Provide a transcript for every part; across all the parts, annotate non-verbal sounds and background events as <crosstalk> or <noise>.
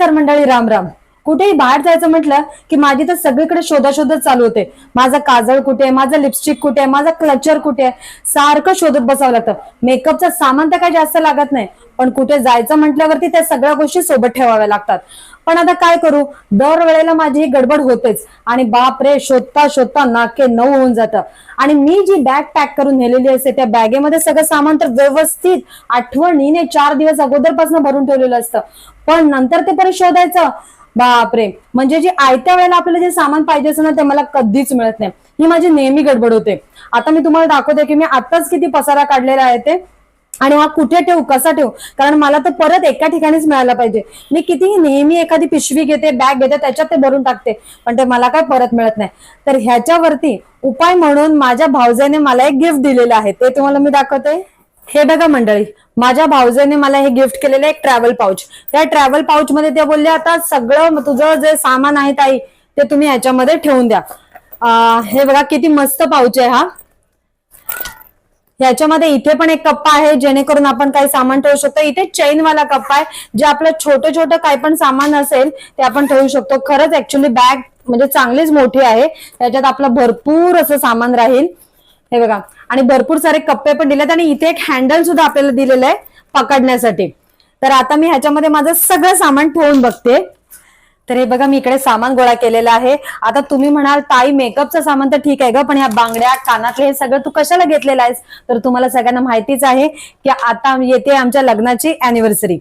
नमस्कार मंडळी राम राम. कुठेही बाहेर जायचं म्हटलं की माझी तर सगळीकडे शोधाशोधच चालू होते. माझा काजळ कुठे आहे? माझं लिपस्टिक कुठे आहे? माझा क्लचर कुठे आहे? सारखं शोधत बसावं लागतं. मेकअपचं सामान तर काही जास्त लागत नाही. पण कुठे जायचं म्हटल्यावरती त्या सगळ्या गोष्टी सोबत ठेवाव्या लागतात. पण आता काय करू? दर वेळेला माझी ही गडबड होतेच. आणि बाप रे शोधता शोधता नाके नऊ होऊन जातं. आणि मी जी बॅग पॅक करून नेलेली असते त्या बॅगेमध्ये सगळं सामान तर व्यवस्थित आठवणीने चार दिवस अगोदरपासून भरून ठेवलेलं असतं. पण नंतर ते परत शोधायचं. बापरे! म्हणजे जे आयत्या वेळेला आपल्याला जे सामान पाहिजे असं ना ते मला कधीच मिळत नाही. ही माझी नेहमी गडबड होते. आता मी तुम्हाला दाखवते की मी आताच किती पसारा काढलेला आहे ते. आणि हा कुठे ठेवू कसा ठेवू? कारण मला तर परत एका ठिकाणीच मिळायला पाहिजे. मी कितीही नेहमी एखादी पिशवी घेते बॅग घेते त्याच्यात ते भरून टाकते पण ते मला काय परत मिळत नाही. तर ह्याच्यावरती उपाय म्हणून माझ्या भावजेने मला एक गिफ्ट दिलेलं आहे. ते तुम्हाला मी दाखवते. हे बघा मंडळी माझ्या भाऊजाने मला हे गिफ्ट केलेलं एक ट्रॅव्हल पाऊच त्या ट्रॅव्हल पाऊच मध्ये ते बोलले आता सगळं तुझं जे सामान आहे ताई ते तुम्ही ह्याच्यामध्ये ठेवून द्या. हे बघा किती मस्त पाऊच आहे हा. ह्याच्यामध्ये इथे पण एक कप्पा आहे जेणेकरून आपण काही सामान ठेवू शकतो. इथे चैन वाला कप्पा आहे जे आपलं छोटं छोटं काही पण सामान असेल ते आपण ठेवू शकतो. खरंच ऍक्च्युली बॅग म्हणजे चांगलीच मोठी आहे. त्याच्यात आपलं भरपूर असं सामान राहील. हे बघा. आणि भरपूर सारे कप्पे पण दिलेत आणि इथे एक हँडल सुद्धा आपल्याला दिलेलं आहे पकडण्यासाठी. तर आता मी ह्याच्यामध्ये माझं सगळं सामान ठेवून बघते. तर हे बघा मी इकडे सामान गोळा केलेलं आहे. आता तुम्ही म्हणाल ताई मेकअपचं सामान तर ठीक आहे ग पण ह्या बांगड्या कानातले हे सगळं तू कशाला घेतलेलं आहेस? तर तुम्हाला सगळ्यांना माहितीच आहे की आता येते आमच्या लग्नाची अॅनिव्हर्सरी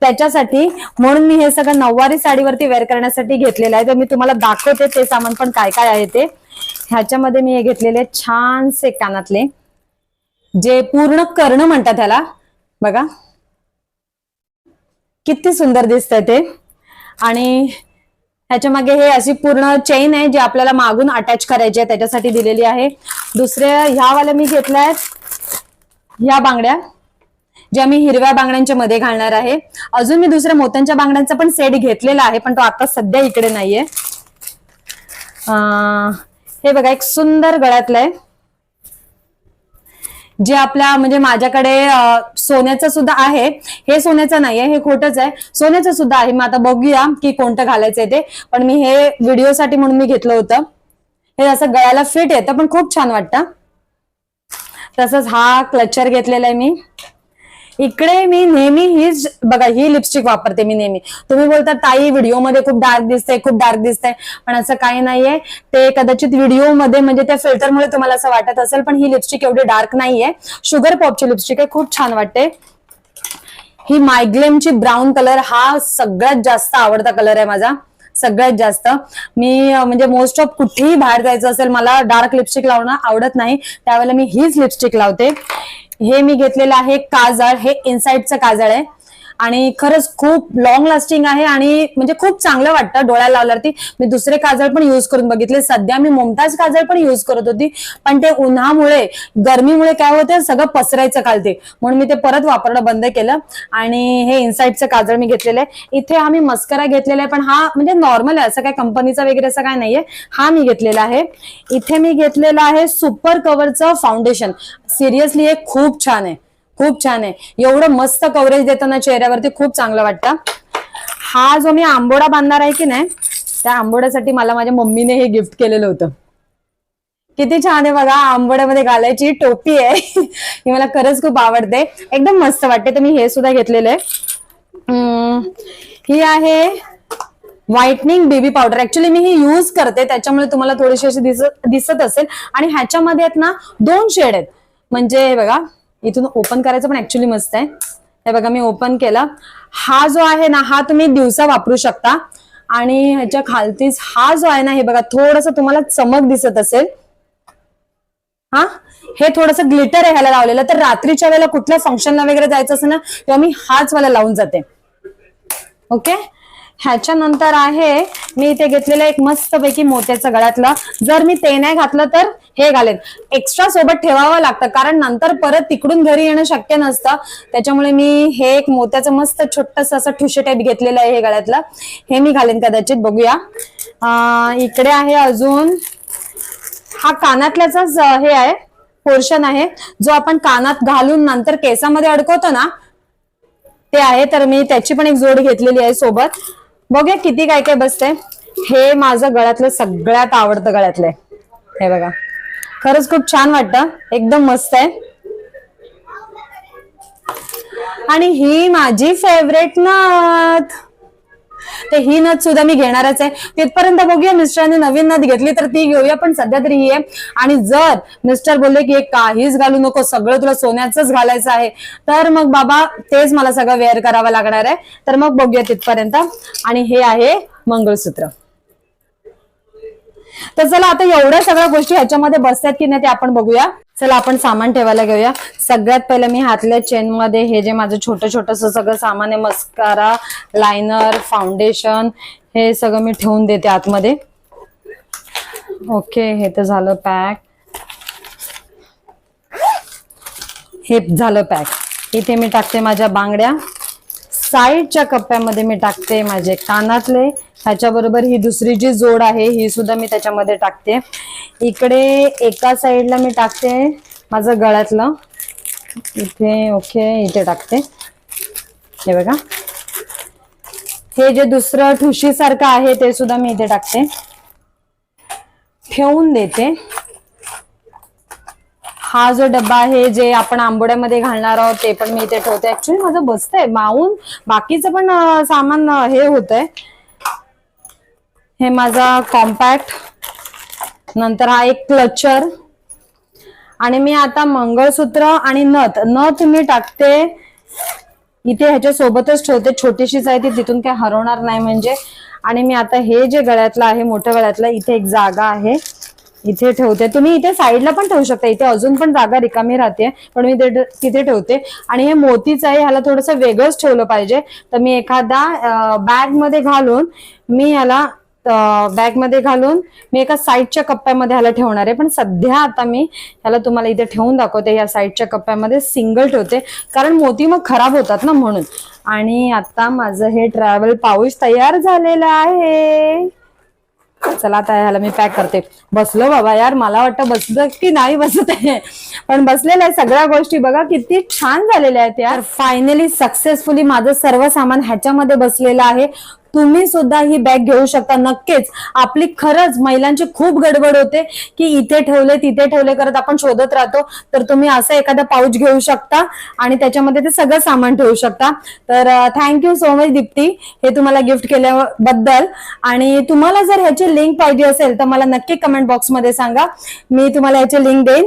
त्याच्यासाठी म्हणून मी हे सगळं नऊवारी साडीवरती वेअर करण्यासाठी घेतलेलं आहे. तर मी तुम्हाला दाखवते ते सामान पण काय काय आहे ते. ह्याच्यामध्ये मी हे घेतलेले छानसे कानातले. जे पूर्ण कर्ण म्हणतात त्याला बघा. किती सुंदर दिसतंय ते. आणि ह्याच्या मागे हे अशी पूर्ण चेन आहे जी आपल्याला मागून अटॅच करायची आहे त्याच्यासाठी दिलेली आहे. दुसऱ्या ह्यावाल्या मी घेतल्या आहेत ह्या बांगड्या ज्या मी हिरव्या बांगड्यांच्या मध्ये घालणार आहे. अजून मी दुसऱ्या मोत्यांच्या बांगड्यांचा पण सेट घेतलेला आहे पण तो आता सध्या इकडे नाहीये. हे बघा एक सुंदर गळ्यातलं आहे. जे आपल्या म्हणजे माझ्याकडे सोन्याचं सुद्धा आहे. हे सोन्याचं नाहीये हे खोटच आहे. सोन्याचं सुद्धा आहे. मग आता बघूया की कोणतं घालायचंय ते. पण मी हे व्हिडिओसाठी म्हणून मी घेतलं होतं. हे असं गळ्याला फिट येतं पण खूप छान वाटतं. तसंच हा क्लचर घेतलेला आहे मी. इकडे मी नेहमी हीच बघा ही लिपस्टिक वापरते मी नेहमी. तुम्ही बोलता ताई व्हिडिओमध्ये खूप डार्क दिसते खूप डार्क दिसते पण असं काही नाहीये. ते कदाचित व्हिडिओमध्ये म्हणजे त्या फिल्टरमुळे तुम्हाला असं वाटत असेल पण ही लिपस्टिक एवढी डार्क नाहीये. शुगर पॉपची लिपस्टिक आहे खूप छान वाटते. ही मायग्लेमची ब्राऊन कलर हा सगळ्यात जास्त आवडता कलर आहे माझा. सगळ्यात जास्त. मी म्हणजे मोस्ट ऑफ कुठेही बाहेर जायचं असेल मला डार्क लिपस्टिक लावणं आवडत नाही. त्यावेळेला मी हीच लिपस्टिक लावते. हे मी घेतलेलं आहे काजळ. हे इनसाइडचं काजळ आहे. आणि खरंच खूप लॉंग लास्टिंग आहे आणि म्हणजे खूप चांगलं वाटतं डोळ्याला लावल्यावरती. मी दुसरे काजळ पण युज करून बघितले. सध्या मी मुमताज काजळ पण युज करत होती. पण ते उन्हामुळे गरमीमुळे काय होतं सगळं पसरायचं खालते. म्हणून मी ते परत वापरणं बंद केलं. आणि हे इनसाइडचं काजळ मी घेतलेलं आहे. इथे आम्ही मस्करा घेतलेला आहे पण हा म्हणजे नॉर्मल आहे. असं काय कंपनीचा वगैरे असं काय नाहीये. हा मी घेतलेला आहे. इथे मी घेतलेला आहे सुपर कव्हरचं फाउंडेशन सिरियसली हे खूप छान आहे. खूप छान आहे. एवढं मस्त कव्हरेज देताना चेहऱ्यावरती खूप चांगलं वाटतं. हा जो मी आंबोडा बांधणार आहे की नाही त्या आंबोड्यासाठी मला माझ्या मम्मीने हे गिफ्ट केलेलं होतं. किती छान आहे बघा आंबोड्यामध्ये घालायची टोपी आहे. <laughs> ही मला खरंच खूप आवडते. एकदम मस्त वाटते. तर मी हे सुद्धा घेतलेलं आहे. ही आहे व्हाइटनिंग बेबी पावडर ऍक्च्युली मी ही यूज करते. त्याच्यामुळे तुम्हाला थोडीशी अशी दिसत दिसत असेल. आणि ह्याच्यामध्ये आहेत ना दोन शेड आहेत. म्हणजे बघा इथून ओपन करायचं पण ऍक्च्युली मस्त आहे. हे बघा मी ओपन केला. हा जो आहे ना हा तुम्ही दिवसा वापरू शकता. आणि ह्याच्या खालतीच हा जो आहे ना हे बघा थोडस तुम्हाला चमक दिसत असेल. हा? हे थोडस ग्लिटर आहे ह्याला लावलेलं. तर रात्रीच्या वेळेला कुठल्या फंक्शनला वगैरे जायचं असेल ना तेव्हा मी हाच वाला लावून जाते. ओके ह्याच्यानंतर आहे मी इथे घेतलेलं एक मस्तपैकी मोत्याचं गळ्यातलं. जर मी ते नाही घातलं तर हे घालेन. एक्स्ट्रा सोबत ठेवावं लागतं कारण नंतर परत तिकडून घरी येणं शक्य नसतं. त्याच्यामुळे मी हे एक मोत्याचं मस्त छोटस असं ठुशे टाईप घेतलेलं आहे हे गळ्यातलं. हे मी घालेन कदाचित बघूया. इकडे आहे अजून हा कानातल्याचाच हे आहे पोर्शन आहे. जो आपण कानात घालून नंतर केसामध्ये अडकवतो ना ते आहे तर मी त्याची पण एक जोड घेतलेली आहे सोबत. बघूया किती काय काय बसते हे माझं गळ्यातलं सगळ्यात आवडतं गळ्यातलं हे बघा. खरंच खूप छान वाटतं. एकदम मस्त आहे. आणि ही माझी फेवरेट नथ तर ही नथ सुद्धा मी घेणारच आहे. तिथपर्यंत बघूया मिस्टरांनी नवीन नथ घेतली तर ती घेऊया पण सध्या तरी ही आहे. आणि जर मिस्टर बोलले की काहीच घालू नको सगळं तुला सोन्याचंच घालायचं आहे तर मग बाबा तेच मला सगळं वेअर करावं लागणार आहे. तर मग बघूया तिथपर्यंत. आणि हे आहे मंगळसूत्र. तर चला आता एवढ्या सगळ्या गोष्टी ह्याच्यामध्ये बसतात की नाही ते आपण बघूया. चला आपण सामान ठेवायला घेऊया. सगळ्यात पहिलं मी हातल्या चेन मध्ये हे जे माझं छोटं छोटस सगळं सामान आहे मस्कारा लायनर फाउंडेशन हे सगळं मी ठेवून देते आतमध्ये. ओके हे तर झालं पॅक हे झालं पॅक इथे मी टाकते माझ्या बांगड्या. साईडच्या कप्प्यामध्ये मी टाकते माझे कानातले. ह्याच्याबरोबर ही दुसरी जी जोड आहे ही सुद्धा मी त्याच्यामध्ये टाकते. इकडे एका साईडला मी टाकते माझं गळ्यातलं. इथे ओके इथे टाकते. हे बघा. हे जे दुसरं ठुशीसारखं आहे ते सुद्धा मी इथे टाकते. ठेवून देते. हा जो डब्बा आहे जे आपण आंबोड्यामध्ये घालणार आहोत ते पण मी इथे ठेवते. ऍक्च्युली माझं बसतंय. माऊन बाकीचं पण सामान हे होतंय. हे माझा कॉम्पॅक्ट नंतर हा एक क्लचर. आणि मी आता मंगळसूत्र आणि नथ नथ मी टाकते. इथे ह्याच्या सोबतच ठेवते छोटीशीच आहे ती तिथून काय हरवणार नाही म्हणजे. आणि मी आता हे जे गळ्यातलं आहे मोठ्या गळ्यातलं इथे एक जागा आहे. इथे ठेवते. तुम्ही इथे साईडला पण ठेवू शकता. इथे अजून पण जागा रिकामी राहते. पण मी तिथे ठेवते. आणि हे मोतीच आहे ह्याला थोडस वेगळंच ठेवलं पाहिजे. तर मी एखादा बॅगमध्ये घालून मी ह्याला बॅगमध्ये घालून मी एका साईडच्या कप्प्यामध्ये ह्याला ठेवणार आहे. पण सध्या आता मी ह्याला तुम्हाला इथे ठेवून दाखवते. या साईडच्या कप्प्यामध्ये सिंगल ठेवते. कारण मोती मग खराब होतात ना म्हणून. आणि आता माझं हे ट्रॅव्हल पाऊच तयार झालेलं आहे. चला आता ह्याला मी पॅक करते. बसलो बाबा यार. मला वाटतं बसलं की नाही बसत आहे. पण बसलेलं आहे. सगळ्या गोष्टी बघा किती छान झालेल्या आहेत यार. फायनली सक्सेसफुली माझं सर्व सामान ह्याच्यामध्ये बसलेलं आहे. तुम्ही सुद्धा ही बॅग घेऊ शकता. नक्कीच आपली खरंच महिलांची खूप गडबड होते की इथे ठेवले तिथे ठेवले करत आपण शोधत राहतो. तर तुम्ही असं एखादा पाऊच घेऊ शकता आणि त्याच्यामध्ये ते सगळं सामान ठेवू शकता. तर थँक्यू सो मच दीप्ती. हे तुम्हाला गिफ्ट केल्याबद्दल. आणि तुम्हाला जर ह्याची लिंक पाहिजे असेल तर मला नक्की कमेंट बॉक्समध्ये सांगा. मी तुम्हाला ह्याची लिंक देईन.